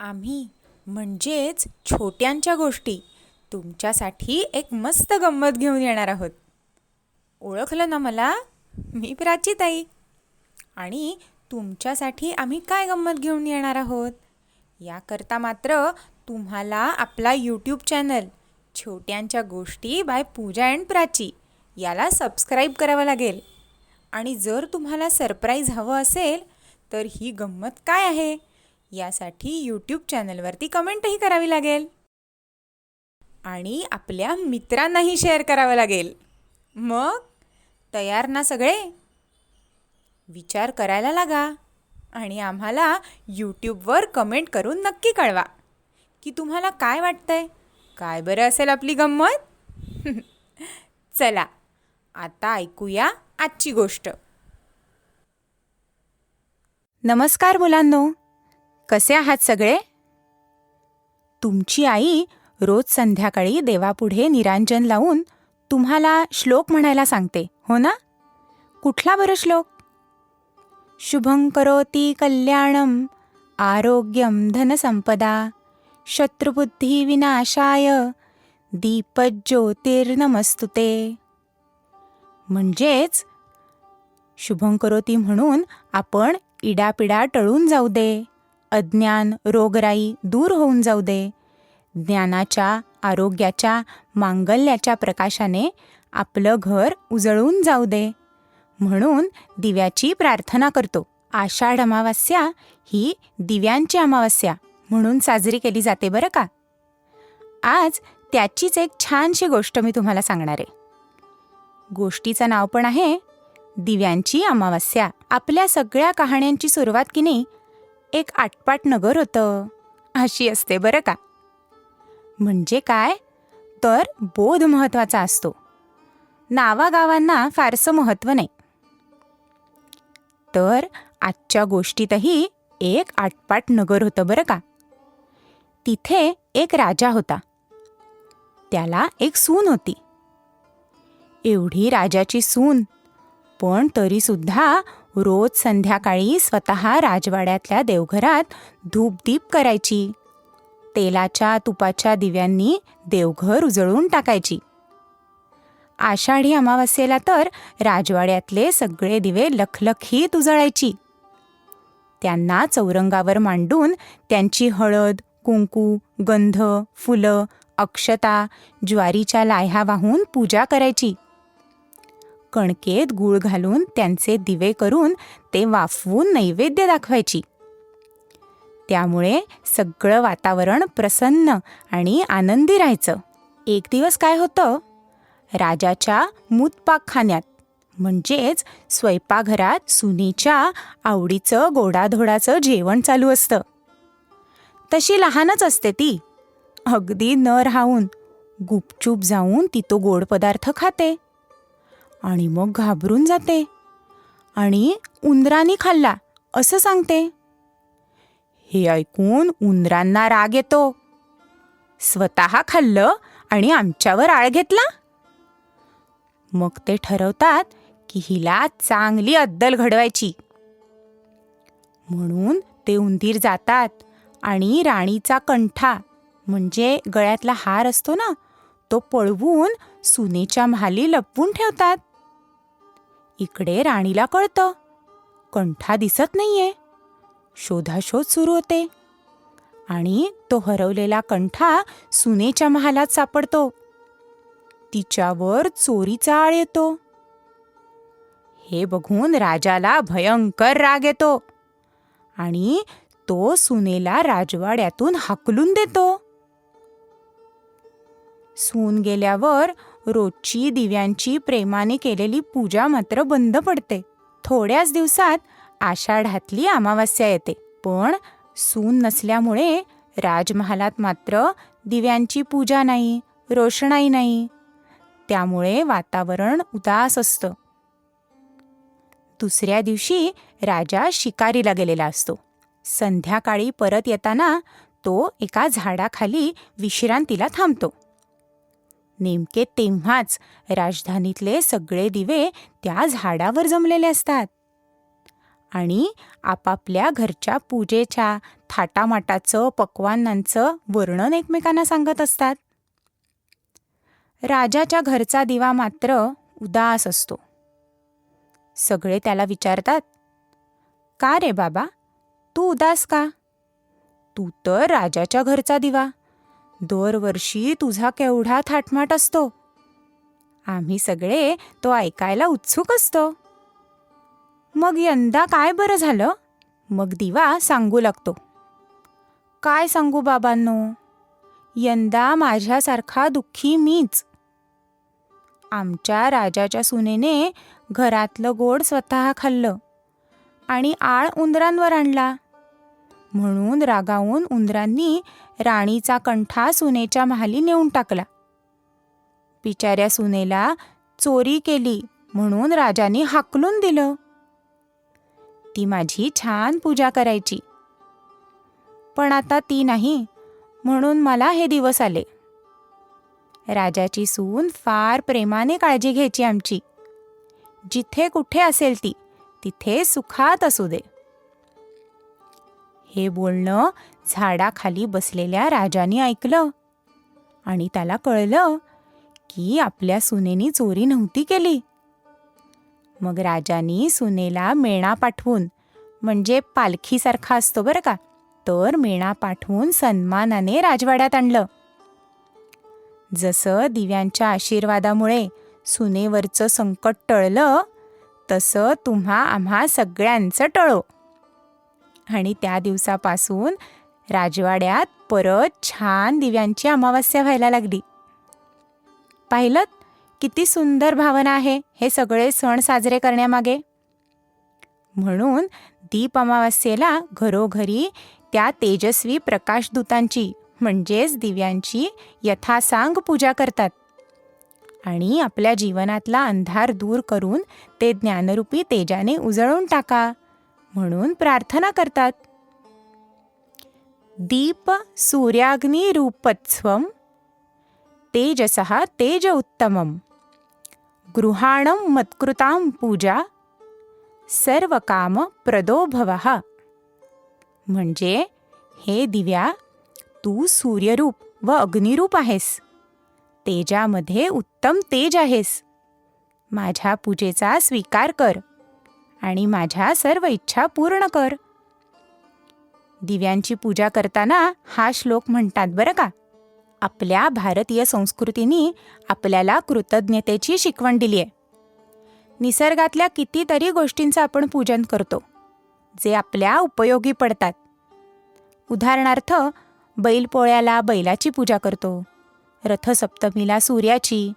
आम्ही म्हणजेच छोट्यांच्या गोष्टी तुमच्यासाठी एक मस्त गंमत घेऊन येणार आहोत. ओळखलं ना मला? मी प्राचीताई. आणि तुमच्यासाठी आम्ही काय गंमत घेऊन येणार आहोत? याकरता मात्र तुम्हाला आपला यूट्यूब चॅनल छोट्यांच्या गोष्टी बाय पूजा अँड प्राची याला सबस्क्राईब करावं लागेल. आणि जर तुम्हाला सरप्राईज हवं असेल तर ही गंमत काय आहे? यासाठी यूट्यूब चॅनलवरती कमेंटही करावी लागेल. आणि आपल्या मित्रांनाही शेअर करावं लागेल. मग तयार ना सगळे? विचार करायला लागा आणि आम्हाला यूट्यूबवर कमेंट करून नक्की कळवा. की तुम्हाला काय वाटतंय? काय बरं असेल आपली गंमत? चला आता ऐकूया आजची गोष्ट. नमस्कार मुलांनो कसे आहात सगळे? तुमची आई रोज संध्याकाळी देवापुढे निरांजन लावून तुम्हाला श्लोक म्हणायला सांगते हो ना? कुठला बरं श्लोक? शुभं करोती कल्याणम आरोग्यम धनसंपदा शत्रुबुद्धी विनाशाय दीपज्योतिर्नमस्तुते. म्हणजेच शुभं करोती म्हणून आपण इडापिडा टळून जाऊ दे. अज्ञान रोगराई दूर होऊन जाऊ दे. ज्ञानाच्या आरोग्याच्या मांगल्याच्या प्रकाशाने आपलं घर उजळून जाऊ दे. म्हणून दिव्याची प्रार्थना करतो. आषाढ अमावस्या ही दिव्यांची अमावस्या म्हणून साजरी केली जाते बरं का? आज त्याचीच एक छानशी गोष्ट मी तुम्हाला सांगणार आहे. गोष्टीचं नाव पण आहे दिव्यांची अमावस्या. आपल्या सगळ्या कहाण्यांची सुरुवात की नाही एक आटपाट नगर होतं. अशी असते बरं का. म्हणजे काय? तर बोध महत्त्वाचा असतो. नावागावांना फारसं महत्त्व नाही. तर आजच्या गोष्टीतही एक आटपाट नगर होतं बरं का. तिथे एक राजा होता. त्याला एक सून होती. एवढी राजाची सून पण तरीसुद्धा रोज संध्याकाळी स्वतः राजवाड्यातल्या देवघरात धूपदीप करायची. तेलाच्या तुपाच्या दिव्यांनी देवघर उजळून टाकायची. आषाढी अमावस्येला तर राजवाड्यातले सगळे दिवे लखलखीत उजळायची. त्यांना चौरंगावर मांडून त्यांची हळद कुंकू गंध फुलं अक्षता ज्वारीच्या लाह्या वाहून पूजा करायची. कणकेत गूळ घालून त्यांचे दिवे करून ते वाफवून नैवेद्य दाखवायची. त्यामुळे सगळं वातावरण प्रसन्न आणि आनंदी राहायचं. एक दिवस काय होतं? राजाच्या मूतपाकखान्यात म्हणजेच स्वयंपाकघरात सुनीच्या आवडीचं गोडाधोडाचं जेवण चालू असतं. तशी लहानच असते ती. अगदी न राहून गुपचूप जाऊन ती तो गोड पदार्थ खाते. आणि मग घाबरून जाते. आणि उंदरांनी खाल्ला असं सांगते. हे ऐकून उंदरांना राग येतो. स्वतः खाल्लं आणि आमच्यावर आळ घेतला. मग ते ठरवतात की हिला चांगली अद्दल घडवायची. म्हणून ते उंदीर जातात आणि राणीचा कंठा म्हणजे गळ्यातला हार असतो ना तो पळवून सुनेच्या महाली लपवून ठेवतात. इकडे राणीला कळतं कंठा दिसत नाहीये. शोधाशोध सुरू होते. आणि तो हरवलेला कंठा सुनेच्या महालात सापडतो. तिच्यावर चोरीचा आळ येतो. हे बघून राजाला भयंकर राग येतो. आणि तो सुनेला राजवाड्यातून हाकलून देतो. सून गेल्यावर रोजची दिव्यांची प्रेमाने केलेली पूजा मात्र बंद पडते. थोड्याच दिवसात आषाढातली अमावस्या येते. पण सून नसल्यामुळे राजमहालात मात्र दिव्यांची पूजा नाही रोषणाई नाही. त्यामुळे वातावरण उदास असतं. दुसऱ्या दिवशी राजा शिकारीला गेलेला असतो. संध्याकाळी परत येताना तो एका झाडाखाली विश्रांतीला थांबतो. नेमके तेव्हाच राजधानीतले सगळे दिवे त्या झाडावर जमलेले असतात. आणि आपापल्या घरच्या पूजेच्या थाटामाटाचं पक्वान्नांचं वर्णन एकमेकांना सांगत असतात. राजाच्या घरचा दिवा मात्र उदास असतो. सगळे त्याला विचारतात का रे बाबा? तू उदास का? तू तर राजाच्या घरचा दिवा. दरवर्षी तुझा केवढा थाटमाट असतो. आम्ही सगळे तो ऐकायला उत्सुक असतो. मग यंदा काय बरं झालं? मग दिवा सांगू लागतो. काय सांगू बाबांनो? यंदा माझ्यासारखा दुःखी मीच. आमच्या राजाच्या सुनेने घरातलं गोड स्वतः खाल्लं आणि आळ उंदरांवर आणला. म्हणून रागावून उंदरांनी राणीचा कंठा सुनेच्या महाली नेऊन टाकला. बिचाऱ्या सुनेला चोरी केली म्हणून राजाने हाकलून दिलं. ती माझी छान पूजा करायची. पण आता ती नाही म्हणून मला हे दिवस आले. राजाची सून फार प्रेमाने काळजी घ्यायची आमची. जिथे कुठे असेल ती तिथे सुखात असू दे. हे बोलणं झाडाखाली बसलेल्या राजाने ऐकलं. आणि त्याला कळलं की आपल्या सुनेनी चोरी नव्हती केली. मग राजानी सुनेला मेणा पाठवून म्हणजे पालखीसारखा असतो बरं का तर मेणा पाठवून सन्मानाने राजवाड्यात आणलं. जसं दिव्यांच्या आशीर्वादामुळे सुनेवरचं संकट टळलं तसं तुम्हा आम्हा सगळ्यांचं टळो. आणि त्या दिवसापासून राजवाड्यात परत छान दिव्यांची अमावस्या व्हायला लागली. पाहिलं किती सुंदर भावना आहे हे सगळे सण साजरे करण्यामागे. म्हणून दीप अमावस्येला घरोघरी त्या तेजस्वी प्रकाशदूतांची म्हणजेच दिव्यांची यथासांग पूजा करतात. आणि आपल्या जीवनातला अंधार दूर करून ते ज्ञानरूपी तेजाने उजळून टाका. म्हणून प्रार्थना करतात. दीप सूर्याग्नी रूपत्स्वम तेजसः तेज उत्तमम गृहाणं मत्कृतां पूजा सर्वकाम प्रदो भवः म्हणजे हे दिव्या तू सूर्यरूप व अग्निरूप आहेस. तेजामध्ये उत्तम तेज आहेस. माझ्या पूजेचा स्वीकार कर. आणि माझ्या सर्व इच्छा पूर्ण कर. दिव्यांची पूजा करताना हा श्लोक म्हणतात बरं का? आपल्या भारतीय संस्कृतीने आपल्याला कृतज्ञतेची शिकवण दिली आहे निसर्गातल्या कितीतरी गोष्टींचं आपण पूजन करतो जे आपल्या उपयोगी पडतात. उदाहरणार्थ बैलपोळ्याला बैलाची पूजा करतो रथसप्तमीला सूर्याची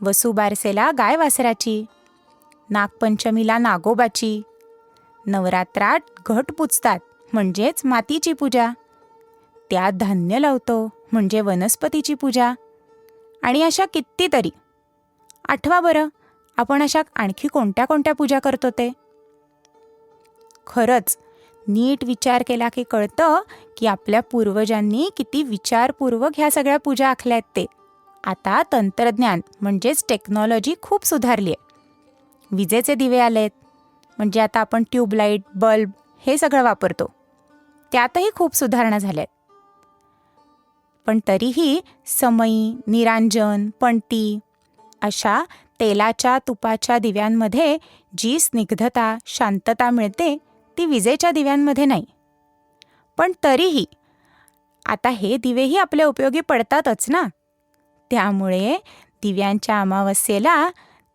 वसुबारसेला गाय वासराची नागपंचमीला नागोबाची. नवरात्रात घट पुजतात म्हणजेच मातीची पूजा. त्यात धान्य लावतो म्हणजे वनस्पतीची पूजा. आणि अशा कितीतरी. आठवा बरं आपण अशा आणखी कोणत्या कोणत्या पूजा करतो ते? खरंच नीट विचार केला की कळतं की आपल्या पूर्वजांनी किती विचारपूर्वक ह्या सगळ्या पूजा आखल्यात ते. आता तंत्रज्ञान म्हणजेच टेक्नॉलॉजी खूप सुधारली आहे. विजेचे दिवे आलेत. म्हणजे आता आपण ट्यूबलाईट बल्ब हे सगळं वापरतो. त्यातही खूप सुधारणा झाल्यात. पण तरीही समई निरांजन पणती अशा तेलाच्या तुपाच्या दिव्यांमध्ये जी स्निग्धता शांतता मिळते ती विजेच्या दिव्यांमध्ये नाही. पण तरीही आता हे दिवेही आपल्या उपयोगी पडतातच ना. त्यामुळे दिव्यांच्या अमावस्येला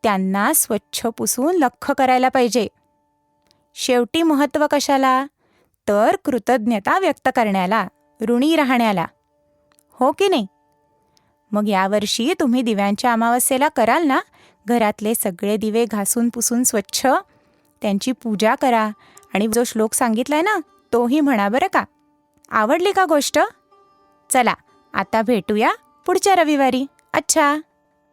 त्यांना स्वच्छ पुसून लख्ख करायला पाहिजे. शेवटी महत्त्व कशाला? तर कृतज्ञता व्यक्त करण्याला ऋणी राहण्याला. हो की नाही? मग यावर्षी तुम्ही दिव्यांच्या अमावस्येला कराल ना? घरातले सगळे दिवे घासून पुसून स्वच्छ? त्यांची पूजा करा आणि जो श्लोक सांगितलाय ना तोही म्हणा बरं का. आवडली का गोष्ट? चला आता भेटूया पुढच्या रविवारी. अच्छा!